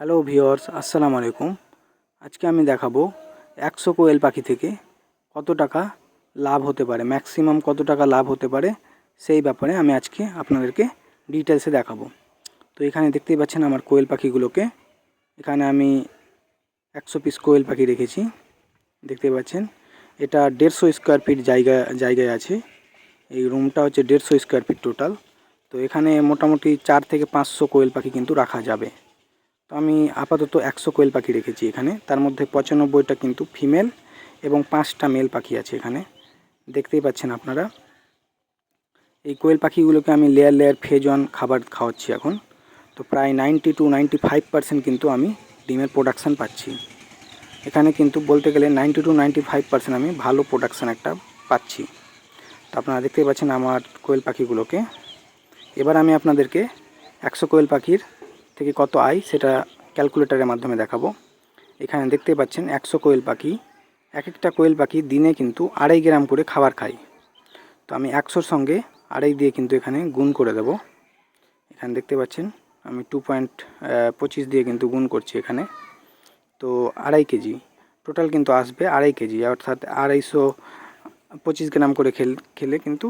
Hello viewers আসসালামু আলাইকুম। আজকে আমি দেখাবো একশো কোয়েল পাখি থেকে কত টাকা লাভ হতে পারে, ম্যাক্সিমাম কত টাকা লাভ হতে পারে, সেই ব্যাপারে আমি আজকে আপনাদেরকে ডিটেলসে দেখাবো। তো এখানে দেখতেই পাচ্ছেন আমার কোয়েল পাখিগুলোকে। এখানে আমি একশো পিস কোয়েল পাখি রেখেছি। দেখতে পাচ্ছেন, এটা দেড়শো স্কোয়ার ফিট জায়গা, জায়গায় আছে। এই রুমটা হচ্ছে দেড়শো স্কোয়ার ফিট টোটাল। তো এখানে মোটামুটি চার থেকে পাঁচশো কোয়েল পাখি কিন্তু রাখা যাবে। তো আমি আপাতত একশো কোয়েল পাখি রেখেছি এখানে। তার মধ্যে পঁচানব্বইটা কিন্তু ফিমেল এবং পাঁচটা মেল পাখি আছে এখানে। দেখতেই পাচ্ছেন আপনারা। এই কোয়েল পাখিগুলোকে আমি লেয়ার লেয়ার ফেজন খাবার খাওয়াচ্ছি এখন। তো প্রায় ninety two ninety five percent কিন্তু আমি ডিমের প্রোডাকশান পাচ্ছি। এখানে কিন্তু বলতে গেলে ninety two ninety five percent আমি ভালো প্রোডাকশান একটা পাচ্ছি। তো আপনারা দেখতেই পাচ্ছেন আমার কোয়েল পাখিগুলোকে। এবার আমি আপনাদেরকে একশো কোয়েল পাখির থেকে কত আয় সেটা ক্যালকুলেটরের মাধ্যমে দেখাবো। এখানে দেখতে পাচ্ছেন একশো কোয়েল পাখি। এক একটা কোয়েল পাখি দিনে কিন্তু আড়াই গ্রাম করে খাবার খায়। তো আমি একশোর সঙ্গে আড়াই দিয়ে কিন্তু এখানে গুণ করে দেব। এখানে দেখতে পাচ্ছেন আমি টু পয়েন্ট পঁচিশ দিয়ে কিন্তু গুণ করছি এখানে। তো আড়াই কেজি। টোটাল কিন্তু আসবে আড়াই কেজি। অর্থাৎ আড়াইশো পঁচিশ গ্রাম করে খেল কিন্তু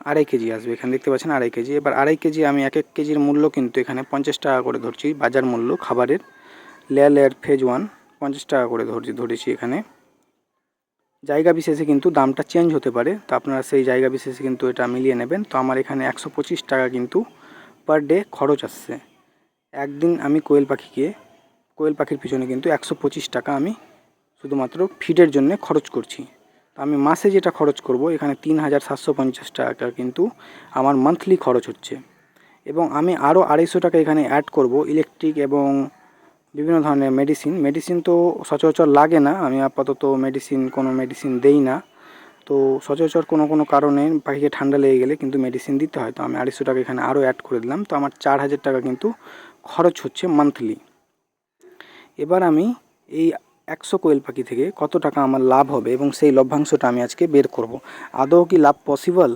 আড়াই কেজি আসবে, এখানে দেখতে পাচ্ছেন আড়াই কেজি। এবার আড়াই কেজি আমি এক এক কেজির মূল্য কিন্তু এখানে পঞ্চাশ টাকা করে ধরছি, বাজার মূল্য, খাবারের। লেয়ার লেয়ার ফেজ ওয়ান, পঞ্চাশ টাকা করে ধরছি, ধরেছি এখানে। জায়গা বিশেষে কিন্তু দামটা চেঞ্জ হতে পারে, তো আপনারা সেই জায়গা বিশেষে কিন্তু এটা মিলিয়ে নেবেন। তো আমার এখানে একশো পঁচিশ টাকা কিন্তু পার ডে খরচ আসছে। একদিন আমি কোয়েল পাখিকে, কোয়েল পাখির পিছনে কিন্তু একশো পঁচিশ টাকা আমি শুধুমাত্র ফিডের জন্য খরচ করছি। আমি মাসে যেটা খরচ করব, এখানে তিন হাজার সাতশো পঞ্চাশ টাকা কিন্তু আমার মান্থলি খরচ হচ্ছে। এবং আমি আরও আড়াইশো টাকা এখানে অ্যাড করব ইলেকট্রিক এবং বিভিন্ন ধরনের মেডিসিন মেডিসিন তো সচরাচর লাগে না, আমি আপাতত মেডিসিন কোনো মেডিসিন দেই না। তো সচরাচর কোনো কোনো কারণে পাখিকে ঠান্ডা লেগে গেলে কিন্তু মেডিসিন দিতে হয়। তো আমি আড়াইশো টাকা এখানে আরও অ্যাড করে দিলাম। তো আমার চার হাজার টাকা কিন্তু খরচ হচ্ছে মান্থলি এবার আমি এই একশো কোয়েল পাখি থেকে কত টাকা আমার লাভ হবে এবং সেই লভ্যাংশটা আমি আজকে বের করব। আদৌ কি লাভ পসিবল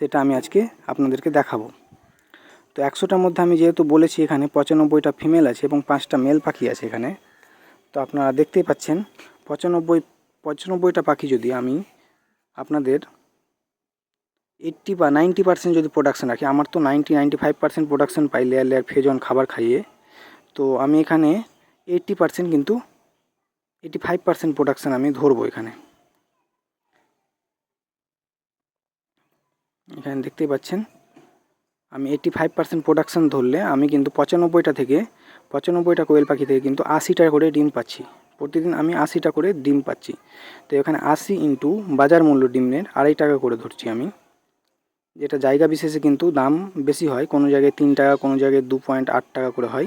সেটা আমি আজকে আপনাদেরকে দেখাবো তো একশোটার মধ্যে আমি যেহেতু বলেছি এখানে পঁচানব্বইটা ফিমেল আছে এবং পাঁচটা মেল পাখি আছে এখানে, তো আপনারা দেখতেই পাচ্ছেন পঁচানব্বই, পঁচানব্বইটা পাখি যদি আমি আপনাদের এইট্টি বা নাইনটি পার্সেন্ট যদি প্রোডাকশান রাখি, আমার তো ninety ninety five percent production পাই লেয়ার লেয়ার ফেজন খাবার খাইয়ে, তো আমি এখানে এইট্টি পার্সেন্ট কিন্তু এইটি ফাইভ পার্সেন্ট প্রোডাকশান আমি ধরবো এখানে। এখানে দেখতেই পাচ্ছেন, আমি এইটি ফাইভ পার্সেন্ট প্রোডাকশান ধরলে আমি কিন্তু পঁচানব্বইটা থেকে, পঁচানব্বইটা কোয়েল পাখি থেকে কিন্তু আশিটা করে ডিম পাচ্ছি। প্রতিদিন আমি আশিটা করে ডিম পাচ্ছি। তো এখানে আশি ইন্টু বাজার মূল্য ডিমের আড়াই টাকা করে ধরছি আমি। যেটা জায়গা বিশেষে কিন্তু দাম বেশি হয়, কোনো জায়গায় তিন টাকা, কোনো জায়গায় দু পয়েন্ট আট টাকা করে হয়।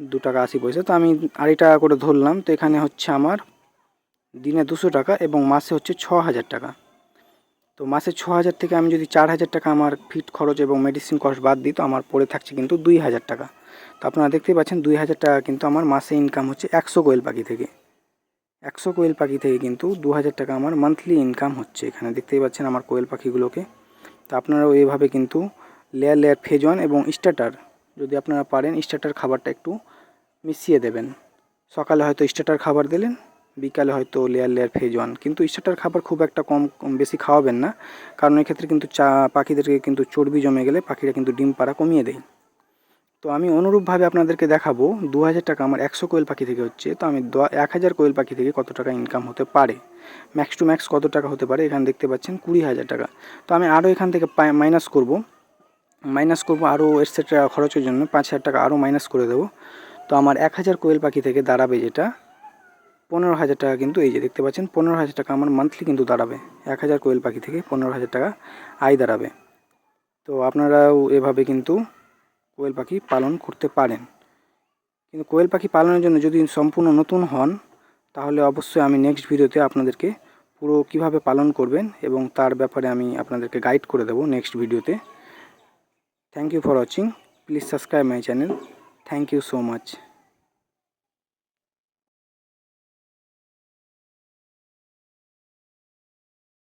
দু টাকা আশি পয়সা। তো আমি আড়াই টাকা করে ধরলাম, তো এখানে হচ্ছে আমার দিনে দুশো টাকা এবং মাসে হচ্ছে ছ হাজার টাকা। তো মাসে ছ হাজার থেকে আমি যদি চার হাজার টাকা আমার ফিট খরচ এবং মেডিসিন কস্ট বাদ দিই, তো আমার পড়ে থাকছে কিন্তু দুই হাজার টাকা। তো আপনারা দেখতেই পাচ্ছেন দুই হাজার টাকা কিন্তু আমার মাসে ইনকাম হচ্ছে একশো কোয়েল পাখি থেকে। একশো কোয়েল পাখি থেকে কিন্তু দু হাজার টাকা আমার মান্থলি ইনকাম হচ্ছে এখানে। দেখতেই পাচ্ছেন আমার কোয়েল পাখিগুলোকে। তো আপনারাও এইভাবে কিন্তু লেয়ার লেয়ার ফেজন এবং স্টার্টার যদি আপনারা পারেন স্টার্টার খাবারটা একটু মিশিয়ে দেবেন। সকালে হয়তো স্টার্টার খাবার দিলেন, বিকালে হয়তো লেয়ার লেয়ার ফেজ ওয়ান কিন্তু স্টার্টার খাবার খুব একটা কম বেশি খাওয়াবেন না। কারণ এক্ষেত্রে কিন্তু চা, পাখিদেরকে কিন্তু চর্বি জমে গেলে পাখিরা কিন্তু ডিম পাড়া কমিয়ে দেয়। তো আমি অনুরূপভাবে আপনাদেরকে দেখাবো দু হাজার টাকা আমার একশো কোয়েল পাখি থেকে হচ্ছে। তো আমি এক হাজার কোয়েল পাখি থেকে কত টাকা ইনকাম হতে পারে? ম্যাক্স টু ম্যাক্স কত টাকা হতে পারে? এখানে দেখতে পাচ্ছেন কুড়ি হাজার টাকা। তো আমি আরও এখান থেকে মাইনাস করব। মাইনাস করব আরও এটসেট্রা খরচের জন্য পাঁচ হাজার টাকা আরও মাইনাস করে দেবো। তো আমার এক হাজার কোয়েল পাখি থেকে দাঁড়াবে যেটা, পনেরো হাজার টাকা কিন্তু এই যে দেখতে পাচ্ছেন, পনেরো হাজার টাকা আমার মান্থলি কিন্তু দাঁড়াবে। এক হাজার কোয়েল পাখি থেকে পনেরো হাজার টাকা আয় দাঁড়াবে। তো আপনারাও এভাবে কিন্তু কোয়েল পাখি পালন করতে পারেন। কিন্তু কোয়েল পাখি পালনের জন্য যদি সম্পূর্ণ নতুন হন, তাহলে অবশ্যই আমি নেক্সট ভিডিওতে আপনাদেরকে পুরো কীভাবে পালন করবেন এবং তার ব্যাপারে আমি আপনাদেরকে গাইড করে দেবো নেক্সট ভিডিওতে Thank you for watching. Please subscribe my channel. Thank you so much.